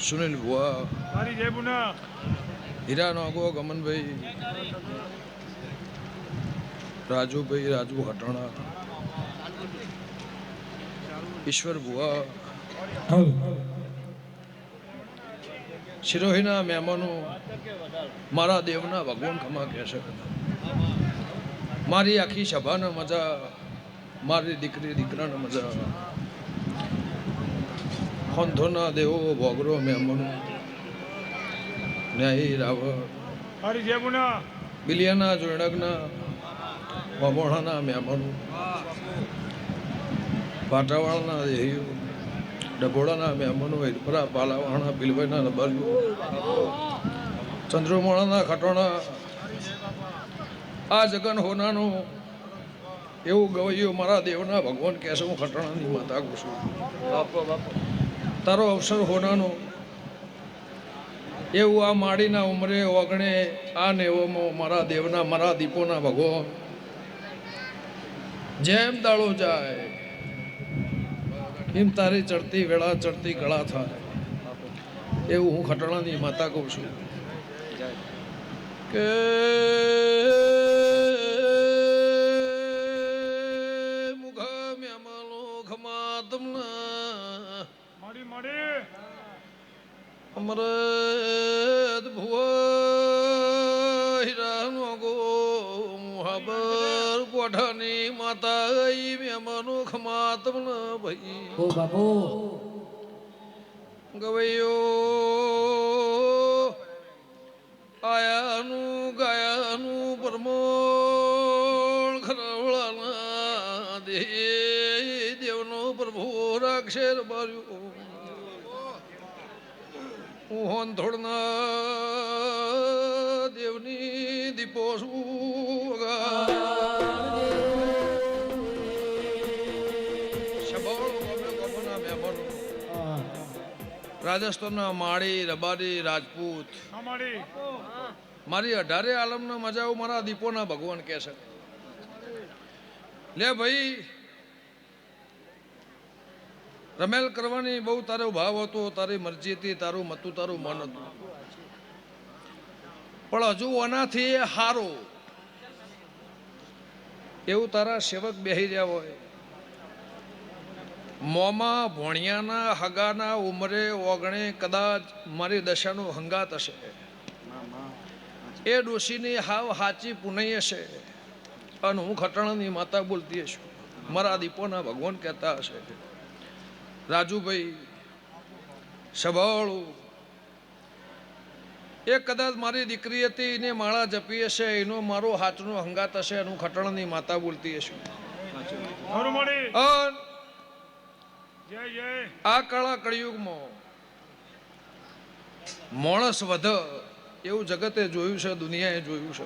સુનિલ ભુવા. હીરાનો નાગો ગમનભાઈ. રાજુભાઈ રાજુ હટાણા. ઈશ્વર ભુવા. શિરોહીના મહેમાનો મારા દેવના ભગવાન ખમા કહેશે મારી આખી સભાને મજા મારી દીકરી દીકરાને મજા. હોંધોના દેવો ભોગરો મહેમાનો. ન્યાય પુના બિલિયાના જોડકના વમોણાના મહેમાનો. પાટાવાળના દેહીઓ. ડભોળાના મહેમાનો હિરપરા પાલાવાળના બિલભાઈના રબારીઓ ચંદ્રમોણાના ખટોણા. આ જગન હોનાનું. એવું ગવૈયું મારા દેવના ભગવાન કહેશે હું ખટોણાની માતા કહું છું તારો અવસર હોનાનો. એવું આ માડીના ઉંમરે ઓગણે આ નેવોમાં મારા દેવના, મારા દીપોના ભગવાન જેમ દાળો જાય, એમ તારી ચડતી વેળા ચડતી કળા થાય. એવું હું ખટણાની માતા કહું છું. કે અમરત ભુવા હીરાનો ગો મુહાબર કોઠાની માતા આઈ મેમાનો ખમા તમને ભાઈ. ઓ બાપુ. ગવૈયો આયાનું ગાયાનું પરમોળ ખરવળાના દેહ દેવનો પ્રભુ રાક્ષેર રબાર્યું હું હોન થોડના દેવની દીપો મહેમાનો. રાજસ્થાનના માળી, રબારી, રાજપૂત. મારી અઢારે આલમના મજા મારા દીપોના ભગવાન કહે છે. લે ભાઈ રમેલ કરવાની બહુ તારો ભાવ હતો, તારી મરજી હતી, તારું મતું, તારું મન હતું. પણ હજુ આનાથી હારો. એવું તારા સેવક બેહી રહ્યા હોય. મોમાં ભોણિયાના હગાના ઉમરે ઓગણે કદાચ મારી દશાનો હંગાત હશે. એ ડોશીની હાવ હાચી પુનઈ હશે. અને હું ખટાણાની માતા બોલતી હશું. મારા દીપોના ભગવાન કહેતા હશે. રાજુભાઈ સભાળું એ કદાચ મારી દીકરી હતી એને માળા જપી હશે એનો મારો હાથનો હંગાત હશે અને ખટણની માતા બોલતી હશે. આ કાળા કળિયુગમાં માણસ વધ એવું જગતે જોયું છે દુનિયાએ જોયું છે.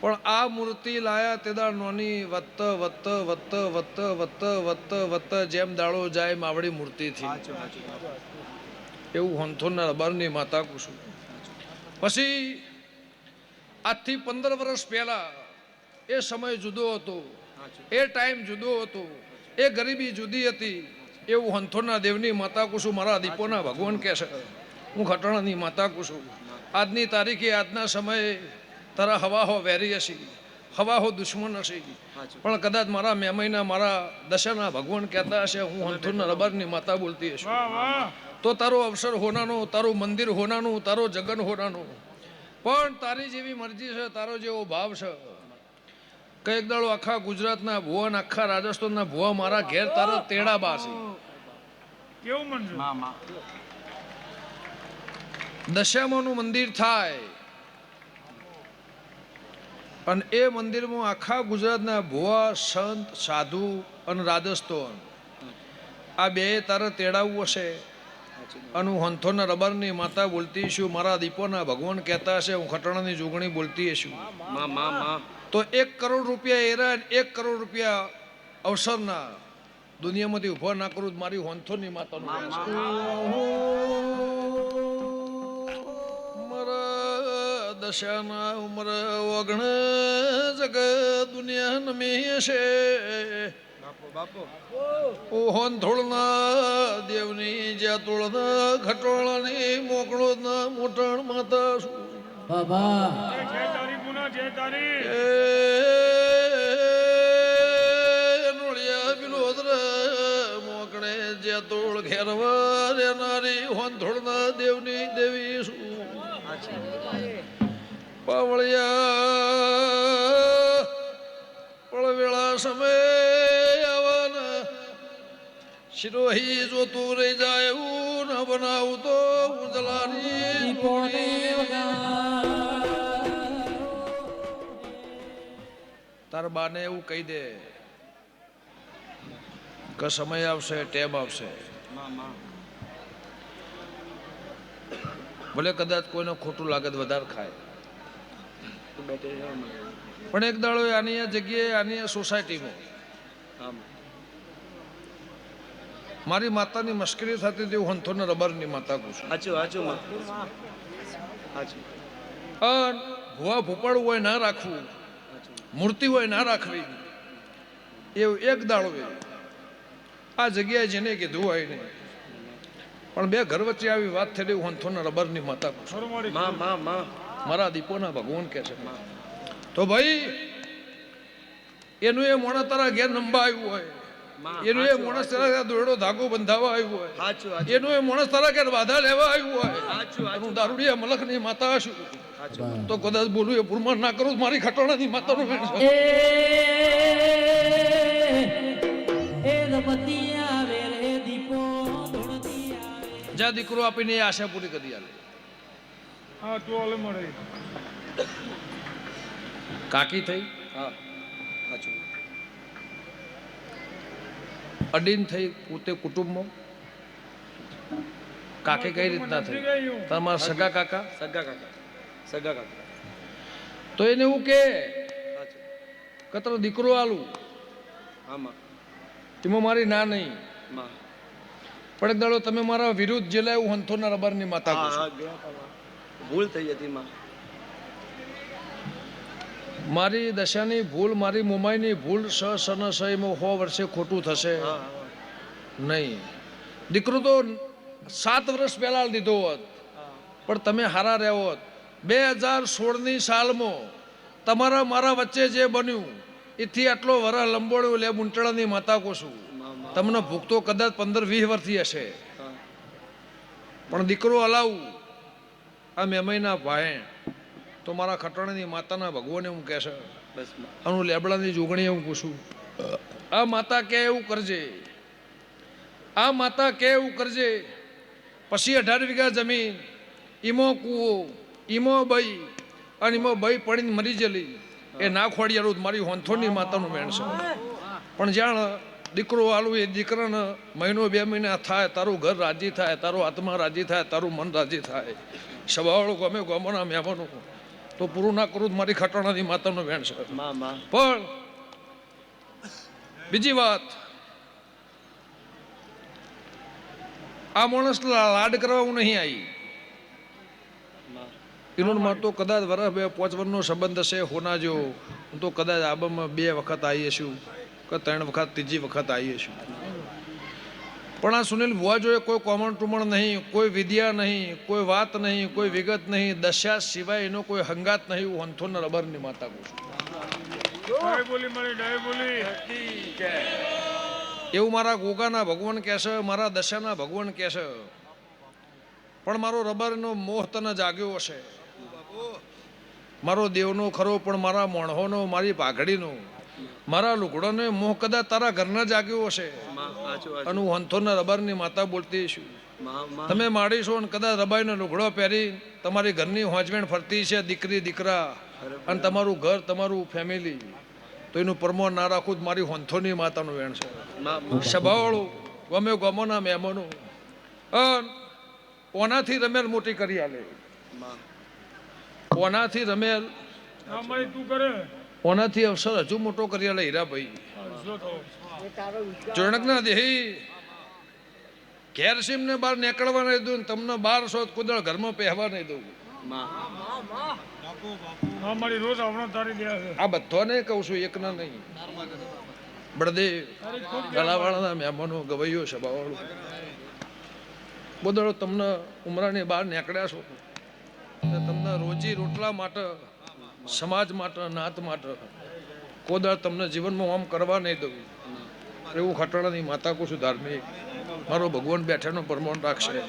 પણ આ મૂર્તિ લાયા તે દાળ નોની વત્ત વત્ત વત્ત વત્ત વત્ત વત્ત વત્ત જેમ દાળો જાય માવડી મૂર્તિથી. એવું હંથોના રબારની માતા કુશું પછી આજથી પંદર વર્ષ પહેલા એ સમય જુદો હતો. એ ટાઈમ જુદો હતો. એ ગરીબી જુદી હતી. એવું હંથોના દેવની માતા કુશું મારા દીપોના ભગવાન કહે છે હું ખટણાની માતા કુશું આજની તારીખે આજના સમયે તારા હવાહો વેરી હશે હવાહો દુશ્મન હશે પણ કદાચ મારા મેમયના મારા દશાના ભગવાન કહેતા હશે હું હંથોના રબારની માતા બોલતી હશું. વાહ વાહ. તો તારો અવસર હોનાનો તારું મંદિર હોનાનું તારો જગન હોનાનું. પણ તારી જેવી મરજી છે તારો જેવો ભાવ છે. કંઈક દાડો આખા ગુજરાતના ભુવન આખા રાજસ્થાનના ભુવા મારા ઘેર તારા તેડા બાસી. કેવું મન છે દશામાનું મંદિર થાય. અને એ મંદિરમાં આખા ગુજરાતના ભુવા સંત સાધુ અને રાજસ્થાન. આ બે તારે તેડાવવું હશે. અને હું હંથોના રબરની માતા બોલતી છું મારા દીપોના ભગવાન કહેતા હશે હું ખટણાની જોગણી બોલતી છું. તો એક કરોડ રૂપિયા એરા એક કરોડ રૂપિયા અવસરના દુનિયામાંથી ઊભા ના કરું મારી હોંથોની માતાનું છે. ઉમર ઓગણ જગ દુનિયા નમી છે ઓહન હોન થોડના દેવની જ્યાં તોળના ખટોળાની મોકળો ના મોટણ માતા શું? બાબા. મોકણે જ્યાં તોળ ઘેરવા રેનારી હોન થોડના દેવની દેવી શું? પાવળિયા પળવેળા સમય આવવાના શિરોહી જોતું રહી જાય એવું ન બનાવું તો ઉજલાની તાર બાને એવું કહી દે કે સમય આવશે, ટેમ આવશે. ભલે કદાચ કોઈને ખોટું લાગે વધારે ખાય. પણ એક દાડો આની જગ્યાએ આની સોસાયટીમાં મારી માતાની મશ્કરી થતી હતી હું હંથોને રબરની માતા કહું છું સાચું સાચું ભૂવા ભૂપાળું હોય ના રાખવું મૂર્તિ હોય ના રાખવી એવું એક દાડો આ જગ્યાએ જેને કીધું હોય નહીં પણ બે ઘર વચ્ચે આવી વાત થયેલી હું હંથોને રબરની માતા કહું છું ખરું મળી માં માં માં. મારા દીપોના ભગવાન કે છે. તો ભાઈ એનું એ મોણા તારા ઘેર નંબા આવ્યું હોય. એનું એ માણસ તારા દોરડો ધાગો બંધાવા આવ્યું હોય. એનું એ માણસ તારા ઘેર બાધા લેવા આવ્યું હોય. હું દારૂડિયા દારૂડિયા મલકની માતા છું તો કદાચ બોલું એ પુરમાન ના કરું મારી ખટોણા ની માતા નું જ્યાં દીકરો આપીને એ આશા પૂરી કરી આલે. હા તું ઓલે મળે. કાકી થઈ? હા સાચું. અડીન થઈ પોતે કુટુંબમાં? કાકી કઈ રીતના થઈ? તમારા સગા કાકા? સગા કાકા. સગા કાકા. તો એને એવું કે કતરો દીકરો આલું. આમાં. તેમાં એમાં મારી ના નહીં. માં. પણ એક દાડો તમે મારા વિરુદ્ધ જે હું હંથોના રબરની માતા ભૂલ થઈ હતી માં? મારી દશાની ભૂલ મારી મુમાઈની ભૂલ સ સન સયમાં હો વર્ષે ખોટું થશે. નહીં. દીકરો તો સાત વર્ષ પહેલા દીધો હોત. પણ તમે હારા રહ્યો હોત. બે હજાર સોળની સાલમાં તમારા મારા વચ્ચે જે બન્યું એથી આટલો વરા લંબોળ્યો લે મુંટળાની માતા કોશું તમને ભૂખ તો કદાચ પંદર વીસ વર્ષથી હશે. પણ દીકરો હલાવું આ મેમઈના ભાઈ. તો મારા ખટણની માતાના ભગવાને હું કહેશે બસ આનું લેબડાની જોગણી હું પૂછું. આ માતા કે એવું કરજે. આ માતા કે એવું કરજે. પછી અઢાર વીઘા જમીન ઈમો કૂવો ઈમો બઈ અને ઈમો બઈ પડીને મરી જલી એ ના ખોડિયારું મારી હોંથોની માતાનું મેણ છે. પણ જાણ દીકરો આલું એ દીકરાને મહિનો બે મહિના થાય તારું ઘર રાજી થાય તારો આત્મા રાજી થાય તારું મન રાજી થાય. સવાળો ગમે ગમોના મહેમાનો તો પૂરું ના કરું મારી ખટાણાની માતાનો વેણ છે. પણ બીજી વાત. આ માણસ લાડ કરવા હું નહીં આવી. એનું એનો માર તો કદાચ વરસ બે પાંચ વર્ષનો સંબંધ હશે હોના જો હું તો કદાચ આબામાં બે વખત આવીએ છું. કે ત્રણ વખત ત્રીજી વખત આવીએ છીએ. પણ આ સુનિલ જોઈએ કોઈ કોમણ ટુમણ નહીં કોઈ વિદ્યા નહીં કોઈ વાત નહીં કોઈ વિગત નહીં દશા સિવાય એનો કોઈ હંગાત નહીં હું હંથોના રબરની માતા કહું છું. એવું મારા ગોગાના ભગવાન કહેશે મારા દશાના ભગવાન કહેશે પણ મારો રબરનો મોહ તને જાગ્યો હશે. મારો દેવનો ખરો પણ મારા મોણહોનો મારી પાઘડીનો મારા લુગડોને મોહ કદાચ તારા ઘરના જાગ્યો હશે. અને હું હંથોના રબરની માતા બોલતી છું. તમે માડીશો અને કદાચ રબાઈનો લુગડો પહેરી તમારી ઘરની હોંચવેણ ફરતી છે દીકરી દીકરા. અને તમારું ઘર તમારું ફેમિલી તો એનું પરમો ના રાખવું જ મારી હોંથોની માતાનું વેણ છે. સભાવાળું ગમે ગમોના મહેમાનો. અન ઓનાથી રમેલ મોટી કરી આલે. માં. ઓનાથી રમેલ. તું કરે. ઓનાથી અવસર હજુ મોટો કરી આલે હીરાભાઈ. ચોણકના દેહી ઘેર બહાર નીકળવા નહીં દઉં ને તમને બાર સો કુદળ ઘરમાં પહેવા નહીં દઉં. આ બધાને કહું છું એકના નહીં. બળદેવ ગળાવાળાના મહેમાનો ગવૈયો સભાવાળું. બોદળો તમને ઉમરાની બહાર નીકળ્યા છો. તમને રોજી રોટલા માટે સમાજ માટે નાત માટે. કોદળ તમને જીવનમાં આમ કરવા નહીં દઉં. એવું ખટાણાની માતા કું છું ધાર્મિક. મારો ભગવાન બેઠાનો પ્રમાણ રાખશે.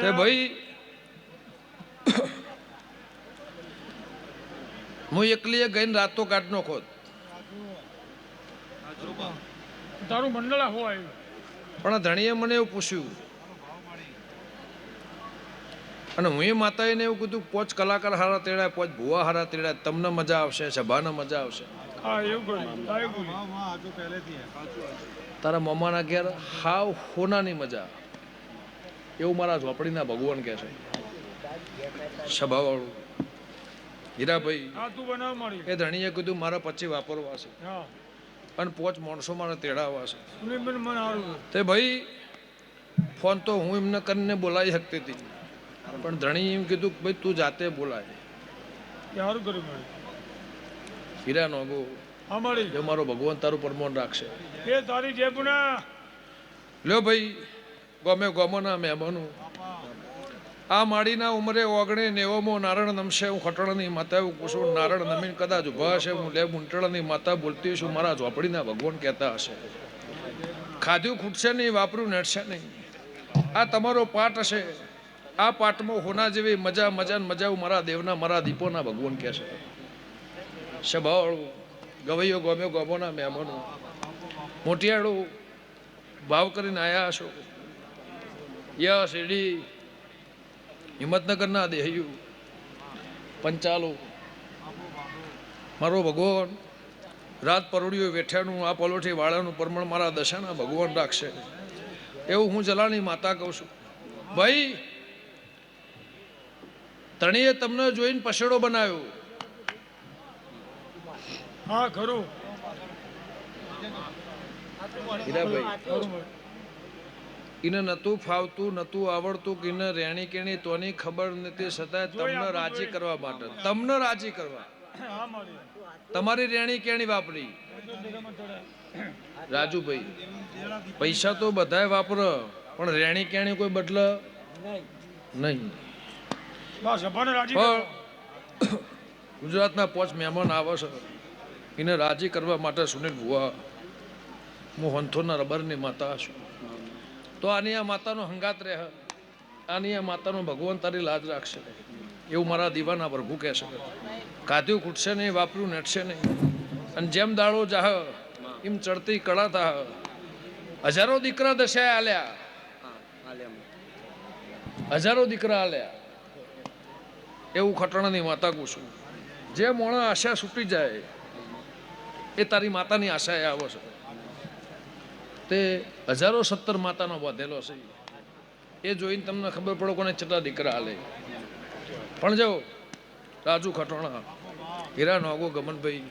તે ભાઈ હું એકલીએ ગઈને રાતો કાઢ નો ખોદ. તારું મંડળ પણ ધણીએ મને એવું પૂછ્યું અને હું એ માતાએને એવું કીધું પોચ કલાકાર હારા તેડાય પોચ ભુવા હારા તેડાય તમને મજા આવશે સભાને મજા આવશે. હા એવું કર્યું તારી મમ્માના ઘેર હાવ હોનાની મજા. એવું મારા ઝોપડીના ભગવાન કહે છે. સભાવાળું. હીરાભાઈ એ ધણીએ કીધું મારા પછી વાપરવા છે. હા. અને પોચ માણસો મારા તેડાવવા છે. તે ભાઈ ફોન તો હું એમને કરીને બોલાવી શકતી હતી. પણ ધણી એમ કીધું કે ભાઈ તું જાતે બોલાય. સારું કર્યું હીરા નોગો હા અમારી જો મારો ભગવાન તારું પરમોન રાખશે. એ તારી જે ગુના. લ્યો ભાઈ ગમે ગમોના મહેમાનો. આ માડીના ઉંમરે ઓગણે નેવમો નારણ નમશે હું ખટણની માતા એવું કુશું નારણ નમીન કદાચ ઊભા હશે હું લે મુંટળની માતા બોલતી છું. મારા ઝોપડીના ભગવાન કહેતા હશે. ખાધું ખૂટશે નહીં વાપરું નડશે નહીં. આ તમારો પાઠ હશે. આ પાઠમાં હોના જેવી મજા મજા મજા મારા દેવના, મારા દીપોના ભગવાન કહે છે. સભાવાળું ગવૈયો ગમ્યો ગમોના મહેમાનો. મોટિયાળું, ભાવ કરીને આયા છો યા એડી હિંમતનગરના દેહયું, પંચાલો. મારો ભગવાન, રાત પરોડિયો વેઠ્યાનું, આ પલોઠી વાળાનું પ્રમાણ મારા દશાના ભગવાન રાખશે. એવું હું જલાની માતા કહું છું. ભાઈ તણીએ તમને જોઈને પછેડો બનાવ્યો. હા ખરું. એને નતું ફાવતું નતું આવડતું કે એને રેણી કેણી તોની ખબર નથી છતાંય તમને રાજી કરવા માટે તમને રાજી કરવા. તમારી રેણી કેણી વાપરી. રાજુભાઈ પૈસા તો બધાય વાપર પણ રેણી કેણી કોઈ બદલ નહીં. પણ ગુજરાતના પોચ મહેમાન આવે છે. એને રાજી કરવા માટે સુનિલ ભુવા હું હંથોના રબરની માતા છું. તો આની આ માતાનો હંગાત રહે. આની આ માતાનો ભગવાન તારી લાજ રાખશે. એવું મારા દીવાના પ્રભુ કહે છે. કાધ્યું ખૂટશે નહીં વાપર્યું નટશે નહીં. અને જેમ દાળો જાહ એમ ચડતી કળા તાહ. હજારો દીકરા દશાએ આલ્યા. આલ્યા હજારો દીકરા આલ્યા. એવું ખટણાની માતા કહું છું. જે મોણા આશા છૂટી જાય એ તારી માતાની આશાએ આવો છે. તે હજારો સત્તર માતાનો વધેલો છે. એ જોઈને તમને ખબર પડે કોને છતાં દીકરા હાલે. પણ જો રાજુ ખટોણા હીરા નોગો ગમનભાઈ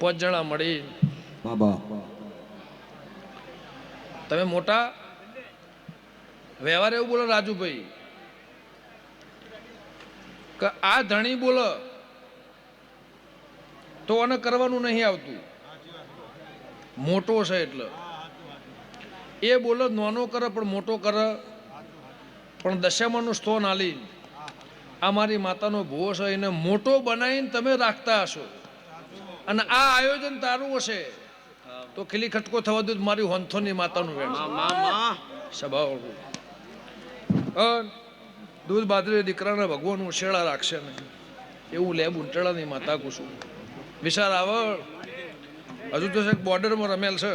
પાંચ જણા મળી. બાબા. તમે મોટા વ્યવહાર એવું બોલો રાજુભાઈ. કે આ ધણી બોલો તો આને કરવાનું નહીં આવતું. મોટો છે એટલે. એ બોલો નાનો કરે પણ મોટો કરે. પણ દશામાનું સ્થાન આલી આ મારી માતાનો ભૂવો છે એને મોટો બનાવીને તમે રાખતા હશો. અને આ આયોજન તારું હશે. તો ખીલી ખટકો થવા દઉં મારી હોંથોની માતાનું વેણ. અન દૂધ બાદરે દીકરાના ભગવાન ઉછેળા રાખશે નહીં. એવું લેબ ઉંટાળાની માતા કુસુમ. વિશાળ આવળ હજુ તો છે બોર્ડરમાં રમેલ છે.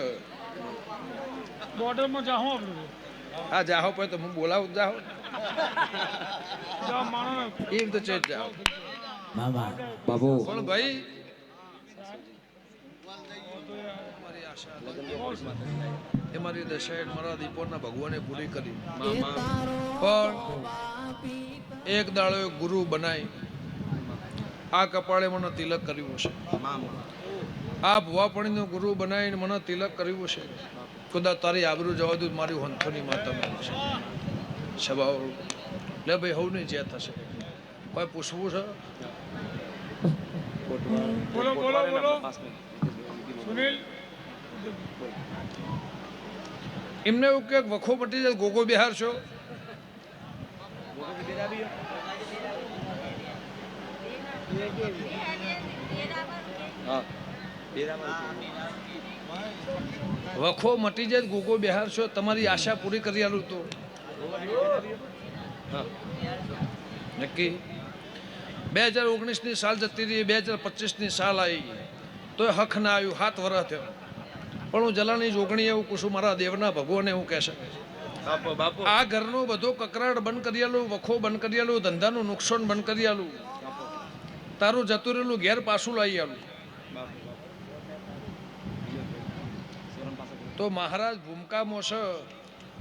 બોર્ડરમાં જાહો આપણે આ જાહો પછી તો હું બોલાવું જાહો. એમ તો ચેત જાઓ બાબા બાબુ. પણ ભાઈ મારી આશા એ મારી દશા મારા દીપોના ભગવાને પૂરી કરી. પણ એક દાડો ગુરુ બનાવી આ કપાળે મને તિલક કર્યું છે. આ ભુવાપણીનો ગુરુ બનાવીને મને તિલક કર્યું છે. કદાચ તારી આબરૂ જવા દઉં મારી હંથોની માતા છે. સ્વભાવ લે ભાઈ હવ નહીં જે થશે. કોઈ પૂછવું છે? બોલો બોલો. બોલો. સુનિલ. એમને એવું કે વખો મટી જાય ગોગો બિહાર છો? વખો મટી જાય, ગોગો બિહાર છો, તમારી આશા પૂરી કરી આલું તો. નક્કી? બે હજાર ઓગણીસની સાલ જતી રહી, બે હજાર પચીસની સાલ આવી. તો હખ ના આવ્યું, હાથ વરસ થયો. પણ હું જલાની જોગણી એવું કુશું મારા દેવના ભગવાને હું કહેશે આ ઘરનો બધો કકરાટ બંધ કરી આલું વખો બંધ કરી આલું ધંધાનું નુકસાન બંધ કરી આલું. તારું જતું રહેલું ઘેર પાછું લાવી આલું. તો મહારાજ ભૂમકા મોસ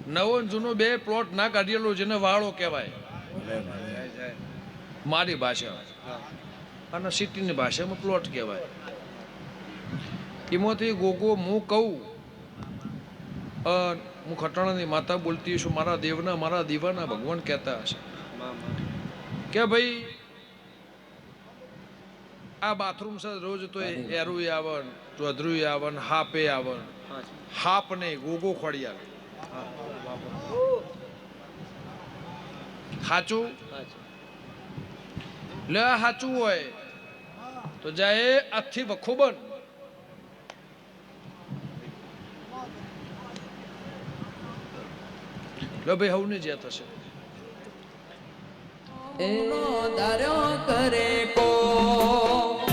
નવો જૂનો બે પ્લોટ ના કાઢેલો જેને વાળો કહેવાય. મારી ભાષા. અને સિટીની ભાષામાં પ્લોટ કહેવાય. એમાંથી ગોગો હું કહું હું ખટાણાની માતા બોલતી છું મારા દેવના મારા દીવાના ભગવાન કહેતા હશે. કે ભાઈ આ બાથરૂમ છે રોજ તો એરું આવન ચોધરું આવન હાપે આવન. હાપ ને ગોગો ખોડી આવે સાચું લે સાચું હોય. તો જાય આથી વખો બન ભાઈ હવને જ્યાં થશે. ધાર્યો કરે કો.